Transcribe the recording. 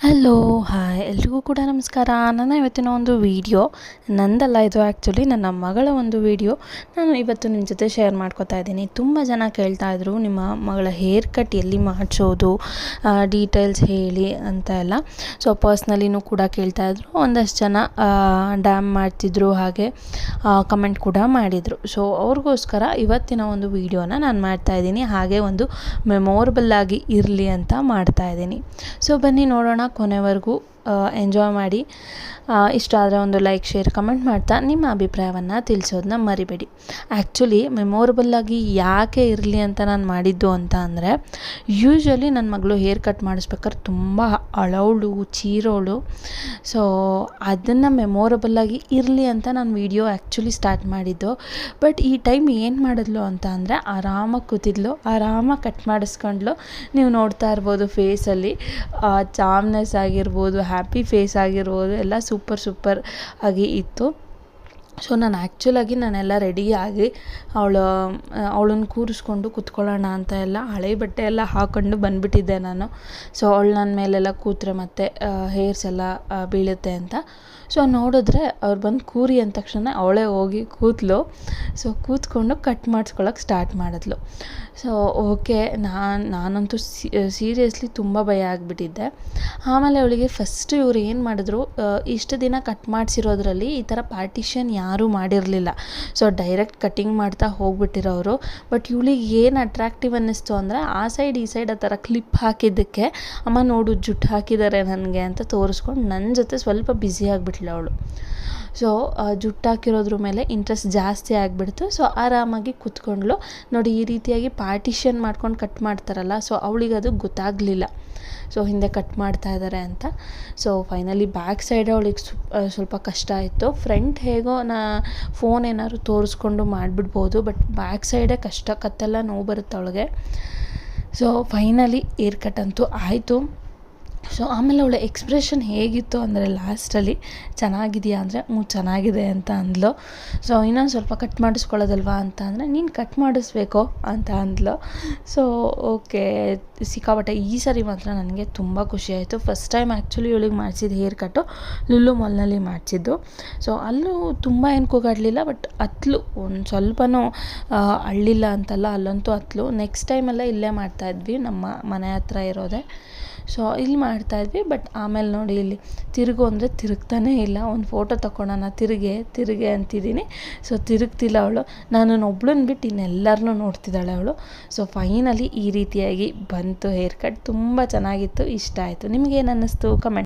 Hello hi ಎಲ್ರಿಗೂ ಕೂಡ ನಮಸ್ಕಾರ. ನನ್ನ ಇವತ್ತಿನ ಒಂದು ವಿಡಿಯೋ ನಂದಲ್ಲ ಇದು ಆ್ಯಕ್ಚುಲಿ ನನ್ನ ಮಗಳ ಒಂದು ವಿಡಿಯೋ ನಾನು ಇವತ್ತು ನಿಮ್ಮ ಜೊತೆ ಶೇರ್ ಮಾಡ್ಕೋತಾ ಇದ್ದೀನಿ. ತುಂಬ ಜನ ಕೇಳ್ತಾ ಇದ್ರು, ನಿಮ್ಮ ಮಗಳ ಹೇರ್ ಕಟ್ ಎಲ್ಲಿ ಮಾಡಿಸೋದು ಡೀಟೇಲ್ಸ್ ಹೇಳಿ ಅಂತ ಎಲ್ಲ. ಸೊ ಪರ್ಸ್ನಲಿನೂ ಕೂಡ ಕೇಳ್ತಾ ಇದ್ರು. ಒಂದಷ್ಟು ಜನ ಡ್ಯಾಮ್ ಮಾಡ್ತಿದ್ರು ಹಾಗೆ ಕಮೆಂಟ್ ಕೂಡ ಮಾಡಿದರು. ಸೊ ಅವ್ರಿಗೋಸ್ಕರ ಇವತ್ತಿನ ಒಂದು ವಿಡಿಯೋನ ನಾನು ಮಾಡ್ತಾ ಇದ್ದೀನಿ. ಹಾಗೆ ಒಂದು ಮೆಮೊರಬಲ್ ಆಗಿ ಇರಲಿ ಅಂತ ಮಾಡ್ತಾ ಇದ್ದೀನಿ. ಸೊ ಬನ್ನಿ ನೋಡೋಣ. ಕೊನೆವರೆಗೂ ಎಂಜಾಯ್ ಮಾಡಿ. ಇಷ್ಟ ಆದರೆ ಒಂದು ಲೈಕ್ ಶೇರ್ ಕಮೆಂಟ್ ಮಾಡ್ತಾ ನಿಮ್ಮ ಅಭಿಪ್ರಾಯವನ್ನು ತಿಳಿಸೋದನ್ನ ಮರಿಬೇಡಿ. ಆ್ಯಕ್ಚುಲಿ ಮೆಮೊರಬಲ್ಲಾಗಿ ಯಾಕೆ ಇರಲಿ ಅಂತ ನಾನು ಮಾಡಿದ್ದು ಅಂತ ಅಂದರೆ ಯೂಶ್ವಲಿ ನನ್ನ ಮಗಳು ಹೇರ್ ಕಟ್ ಮಾಡಿಸ್ಬೇಕಾದ್ರೆ ತುಂಬ ಅಳವಳು ಚೀರೋಳು. ಸೊ ಅದನ್ನು ಮೆಮೊರಬಲ್ಲಾಗಿ ಇರಲಿ ಅಂತ ನಾನು ವೀಡಿಯೋ ಆ್ಯಕ್ಚುಲಿ ಸ್ಟಾರ್ಟ್ ಮಾಡಿದ್ದು. ಬಟ್ ಈ ಟೈಮ್ ಏನು ಮಾಡಿದ್ಲು ಅಂತ ಅಂದರೆ, ಆರಾಮಾಗಿ ಕೂತಿದ್ಲು, ಆರಾಮಾಗಿ ಕಟ್ ಮಾಡಿಸ್ಕೊಂಡ್ಲು. ನೀವು ನೋಡ್ತಾ ಇರ್ಬೋದು ಫೇಸಲ್ಲಿ ಚಾಮ್ನೆಸ್ ಆಗಿರ್ಬೋದು ಹ್ಯಾಪಿ ಫೇಸ್ ಆಗಿರ್ಬೋದು ಎಲ್ಲ ಸೂಪರ್ ಸೂಪರ್ ಆಗಿ ಇತ್ತು. ಸೊ ನಾನು ಆ್ಯಕ್ಚುಲಾಗಿ ನಾನೆಲ್ಲ ರೆಡಿಯಾಗಿ ಅವಳು, ಅವಳನ್ನ ಕೂರಿಸ್ಕೊಂಡು ಕೂತ್ಕೊಳ್ಳೋಣ ಅಂತ ಎಲ್ಲ ಹಳೆ ಬಟ್ಟೆ ಎಲ್ಲ ಹಾಕ್ಕೊಂಡು ಬಂದುಬಿಟ್ಟಿದ್ದೆ ನಾನು. ಸೊ ಅವಳು ನನ್ನ ಮೇಲೆಲ್ಲ ಕೂತ್ರೆ ಮತ್ತು ಹೇರ್ಸ್ ಎಲ್ಲ ಬೀಳುತ್ತೆ ಅಂತ. ಸೊ ನೋಡಿದ್ರೆ ಅವ್ರು ಬಂದು ಕೂರಿ ಅಂದ ತಕ್ಷಣ ಅವಳೇ ಹೋಗಿ ಕೂತ್ಲು ಸೊ ಕೂತ್ಕೊಂಡು ಕಟ್ ಮಾಡಿಸ್ಕೊಳಕ್ಕೆ ಸ್ಟಾರ್ಟ್ ಮಾಡಿದ್ಲು. ಸೊ ಓಕೆ ನಾನು, ನಾನಂತೂ ಸೀರಿಯಸ್ಲಿ ತುಂಬ ಭಯ ಆಗಿಬಿಟ್ಟಿದ್ದೆ. ಆಮೇಲೆ ಅವಳಿಗೆ ಫಸ್ಟ್ ಇವ್ರು ಏನು ಮಾಡಿದ್ರು ಇಷ್ಟು ದಿನ ಕಟ್ ಮಾಡಿಸಿರೋದ್ರಲ್ಲಿ ಈ ಥರ ಪಾರ್ಟಿಷನ್ ಯಾರೂ ಮಾಡಿರಲಿಲ್ಲ. ಸೊ ಡೈರೆಕ್ಟ್ ಕಟ್ಟಿಂಗ್ ಮಾಡ್ತಾ ಹೋಗ್ಬಿಟ್ಟಿರೋರು. ಬಟ್ ಇವಳಿಗೆ ಏನು ಅಟ್ರಾಕ್ಟಿವ್ ಅನ್ನಿಸ್ತು ಅಂದರೆ, ಆ ಸೈಡ್ ಈ ಸೈಡ್ ಆ ಥರ ಕ್ಲಿಪ್ ಹಾಕಿದ್ದಕ್ಕೆ, ಅಮ್ಮ ನೋಡು ಜುಟ್ಟು ಹಾಕಿದ್ದಾರೆ ನನಗೆ ಅಂತ ತೋರಿಸ್ಕೊಂಡು ನನ್ನ ಜೊತೆ ಸ್ವಲ್ಪ ಬ್ಯುಸಿ ಆಗಿಬಿಟ್ಲು ಅವಳು. ಸೊ ಜುಟ್ಟು ಹಾಕಿರೋದ್ರ ಮೇಲೆ ಇಂಟ್ರೆಸ್ಟ್ ಜಾಸ್ತಿ ಆಗಿಬಿಡ್ತು. ಸೊ ಆರಾಮಾಗಿ ಕೂತ್ಕೊಂಡ್ಳು. ನೋಡಿ, ಈ ರೀತಿಯಾಗಿ ಪಾರ್ಟಿಷನ್ ಮಾಡ್ಕೊಂಡು ಕಟ್ ಮಾಡ್ತಾರಲ್ಲ ಸೊ ಅವಳಿಗೆ ಅದು ಗೊತ್ತಾಗಲಿಲ್ಲ. ಸೊ ಹಿಂದೆ ಕಟ್ ಮಾಡ್ತಾ ಇದ್ದಾರೆ ಅಂತ. ಸೊ ಫೈನಲಿ ಬ್ಯಾಕ್ ಸೈಡ್ ಅವಳಿಗೆ ಸ್ವಲ್ಪ ಕಷ್ಟ ಆಯಿತು. ಫ್ರಂಟ್ ಹೇಗೋ ಫೋನ್ ಏನಾದ್ರು ತೋರಿಸ್ಕೊಂಡು ಮಾಡಿಬಿಡ್ಬೋದು ಬಟ್ ಬ್ಯಾಕ್ ಸೈಡೇ ಕಷ್ಟ, ಕತ್ತೆಲ್ಲ ನೋವು ಬರುತ್ತೆ ಅವಳಿಗೆ. ಸೊ ಫೈನಲಿ ಏರ್ ಕಟ್ ಅಂತೂ ಆಯಿತು. ಸೊ ಆಮೇಲೆ ಅವಳ ಎಕ್ಸ್ಪ್ರೆಷನ್ ಹೇಗಿತ್ತು ಅಂದರೆ ಲಾಸ್ಟಲ್ಲಿ ಚೆನ್ನಾಗಿದೆಯಾ ಅಂದರೆ ಹ್ಞೂ ಚೆನ್ನಾಗಿದೆ ಅಂತ ಅಂದ್ಲು. ಸೊ ಇನ್ನೊಂದು ಸ್ವಲ್ಪ ಕಟ್ ಮಾಡಿಸ್ಕೊಳ್ಳೋದಲ್ವಾ ಅಂತ ಅಂದರೆ, ನೀನು ಕಟ್ ಮಾಡಿಸ್ಬೇಕು ಅಂತ ಅಂದ್ಲು. ಸೊ ಓಕೆ ಸಿಕ್ಕಾಪಟ್ಟೆ ಈ ಸರಿ ಮಾತ್ರ ನನಗೆ ತುಂಬ ಖುಷಿ ಆಯಿತು. ಫಸ್ಟ್ ಟೈಮ್ ಆ್ಯಕ್ಚುಲಿ ಇವಳಿಗೆ ಮಾಡಿಸಿದ ಹೇರ್ ಕಟ್ಟು ಲುಲ್ಲು ಮಾಲ್ನಲ್ಲಿ ಮಾಡಿಸಿದ್ದು. ಸೊ ಅಲ್ಲೂ ತುಂಬ ಏನು ಕೂಗಾಡಲಿಲ್ಲ ಬಟ್ ಅತ್ಲು ಒಂದು ಸ್ವಲ್ಪನೂ ಅಳ್ಳಿಲ್ಲ ಅಂತಲ್ಲ, ಅಲ್ಲಂತೂ ಅತ್ಲು. ನೆಕ್ಸ್ಟ್ ಟೈಮೆಲ್ಲ ಇಲ್ಲೇ ಮಾಡ್ತಾಯಿದ್ವಿ ನಮ್ಮ ಮನೆ ಹತ್ರ ಇರೋದೆ. ಸೊ ಇಲ್ಲಿ ಮಾಡ್ತಾಯಿದ್ವಿ ಬಟ್ ಆಮೇಲೆ ನೋಡಿ ಇಲ್ಲಿ ತಿರುಗು ಅಂದರೆ ತಿರುಗ್ತಾನೇ ಇಲ್ಲ. ಒಂದು ಫೋಟೋ ತಗೊಳ್ಳೋಣ ತಿರುಗೆ ತಿರುಗೆ ಅಂತಿದ್ದೀನಿ. ಸೊ ತಿರುಗ್ತಿಲ್ಲ ಅವಳು. ನಾನು ಒಬ್ಳನ್ನ ಬಿಟ್ಟು ಇನ್ನೆಲ್ಲರನ್ನೂ ನೋಡ್ತಿದ್ದಾಳೆ ಅವಳು. ಸೊ ಫೈನಲಿ ಈ ರೀತಿಯಾಗಿ ಬಂತು ಹೇರ್ ಕಟ್ ತುಂಬ ಚೆನ್ನಾಗಿತ್ತು. ಇಷ್ಟ ಆಯಿತು. ನಿಮಗೇನು ಅನ್ನಿಸ್ತು? ಕಮೆಂಟ್